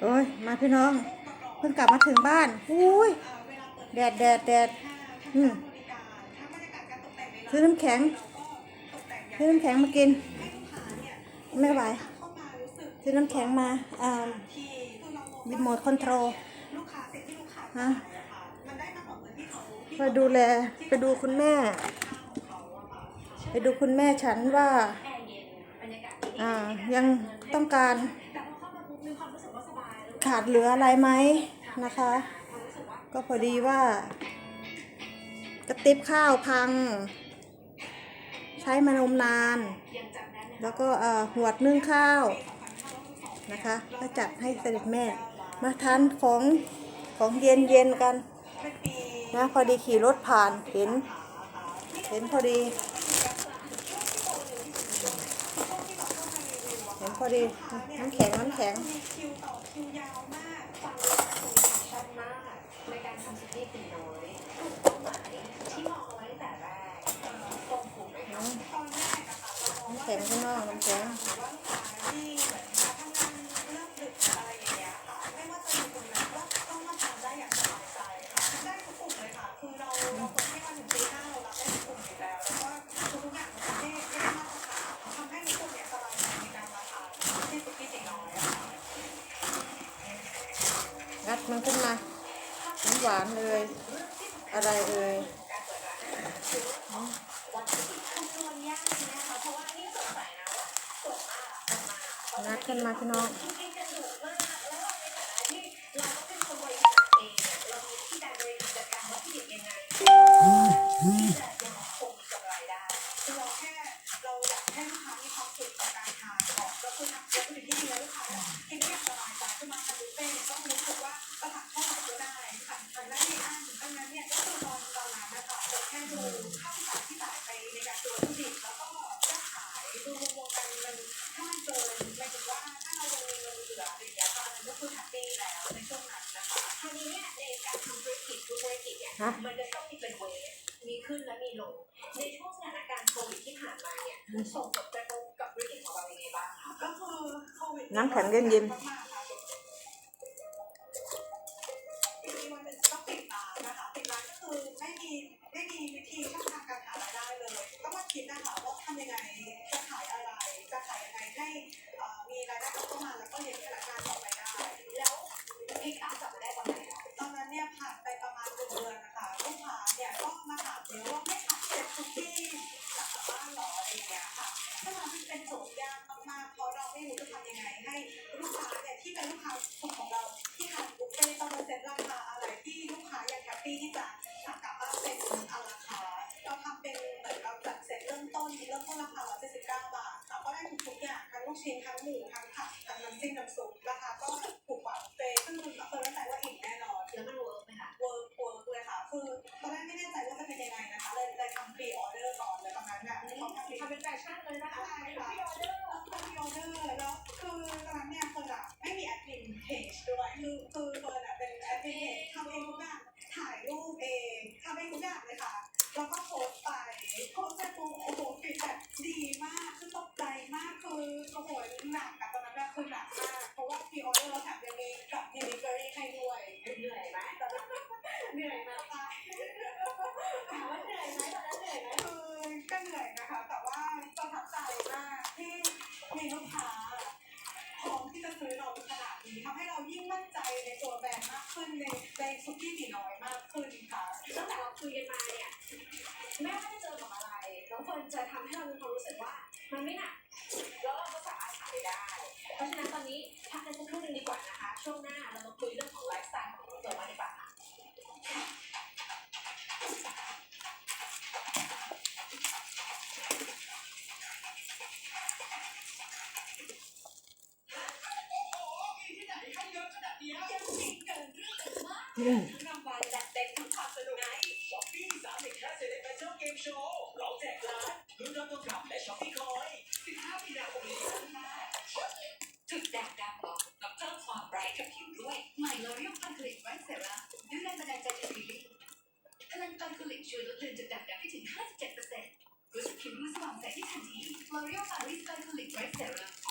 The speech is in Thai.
โอ้ย มาพี่น้อง เพิ่งกลับมาถึงบ้านอุ้ย แดดแดดแดดอืมซื้อน้ำแข็ง ซื้อน้ำแข็งมากิน ไม่ไหว ซื้อน้ำแข็งมา อ่ารีโมทคอนโทรลฮะไปดูแล ไปดูคุณแม่ ไปดูคุณแม่ฉันว่า อ่า ยังต้องการ ขาดเหลืออะไรไหมนะคะ ก็พอดีว่า กระติบข้าวพัง ใช้มานมนาน แล้วก็หวดนึ่งข้าวนะคะ ก็จัดให้เสด็จแม่ มาทานของของเย็นเย็นกันนะพอดีขี่รถผ่านเห็น เห็นพอดี เห็นพ อดีน้ำแข็งน้ำแข็งคิวต่อคิวยาวมากฟังแล้วคงมีแพชชั่นมากในการทำสิ่งที่ตีน้อย มันขึ้นมาน้ำหวานเลย อะไรเอ่ยวัดิบคำนวณยากนะคะเพ มๆกันมันถ้ามันเกินหมายถึงว่าถ้าเรายังมีเงินเหลืออะไรอย่างเงี้ยก็อันนั้นก็คือแฮปปี้แล้วในช่วงนั้นนะคะคราวนี้เนี่ยในการทำธุรกิจทุกธุรกิจเนี่ยฮะมันจะต้องมีเป็นเวฟมีขึ้นและมีลง ในช่วงสถานการณ์โควิดที่ผ่านมาเนี่ยส่งผลกระทบกับธุรกิจของเรายังไงบ้างคะก็คือโควิดน้ำแข็งเย็นมากๆ อ่อมีรายได้เข้ามาแล้วก็เลี้ยงพนักงานต่อไปได้ แล้วพลิกอัพกลับมาได้ตอนไหนคะตอนนั้นเนี่ยผ่านไปประมาณหนึ่งเดือนนะคะลูกค้าเนี่ยก็มาถามเยอะว่าไม่ขายเซ็ตคุกกี้กลับบ้านหรออะไรอย่างเงี้ยค่ะซึ่งมันเป็นโจทย์ยากมากๆเพราะเราไม่รู้จะทำยังไงให้ลูกค้าเนี่ยที่เป็นลูกค้ากลุ่มของเราที่ทานบุฟเฟ่ต้องมาเซ็ตราคาอะไรที่ลูกค้ายังแฮปปี้ที่จะสั่งกลับบ้านเป็นอาราคาเราทำเป็นเหมือนเราจัดเซ็ตเริ่มต้นเริ่มต้นราคา179บาท ชิ้นทั้งหมูทั้งผักทั้งน้ำจิ้มน้ำซุปราคาก็ถูกกว่าบุฟเฟ่ต์ซึ่งเราเคยมั่นใจว่าอิ่มแน่นอนแล้วมันเวิร์กไหมคะเวิร์กเวิร์กเลยค่ะคือตอนแรกไม่แน่ใจว่าจะเป็นยังไงนะคะเลยเลยทำพรีออเดอร์ก่อนเลยตอนนั้นเนี่ยต้องทำพรีทำเป็นแฟชั่นเลยนะคะใช่ค่ะพรีออเดอร์ทำพรีออเดอร์แล้วคือตอนนั้นเนี่ยเฟิร์นอะไม่มีแอดมินเพจด้วยคือคือเฟิร์นอะเป็นแอดมินเพจทำเองทุกอย่างถ่ายรูปเองทำเองทุกอย่างเลยค่ะแล้วก็โพส กับเดลิเวอรี่ให้ด้วยเหนื่อยไหมตอนนั้นเหนื่อยไหมตายถามว่าเหนื่อยไหมตอนนั้นเหนื่อยไหมคือก็เหนื่อยนะคะ แต่ว่าประทับใจมากที่มีลูกค้าพร้อมที่จะซื้อเราขนาดนี้ทำให้เรายิ่งมั่นใจในตัวแบรนด์มากขึ้นในในซุกี้ตีน้อยมากขึ้นค่ะตั้งแต่เราคุยกันมาเนี่ยแม้ว่าจะเจอกับอะไรน้องเฟิร์นจะทำให้เรามีความรู้สึกว่ามันไม่หนัก เพราะฉะนั้นตอนนี้พักกันสักครู่หนึงดีกว่านะคะ ช่วงหน้าเรามาคุยเรื่องของไลฟ์สไตล์ของน้องเฟิร์นมาดีกว่าค่ะยังสิ่งเกินเรื่องกันมากอืมรางวัลจัดเต็มทั้งความสนุกในช้อปปี้สามสิบห้าเซเลบเรชั่นเกมโชว์เราแจกล้านลุ้นรับทองคำและช้อปปี้คอย15มีนาคมนี้ เราเลือกฟันคลิกไว้เสร็จแล้วด้วยแรงบันดาลใจจากลิลี่พลังฟันคลิกช่วยลดเลือนจุดด่างดำได้ถึง 57%รู้สึกผิวรู้สว่างใสได้ทันทีลอเรียลปาริสฟันคลิกไว้เสร็จแล้ว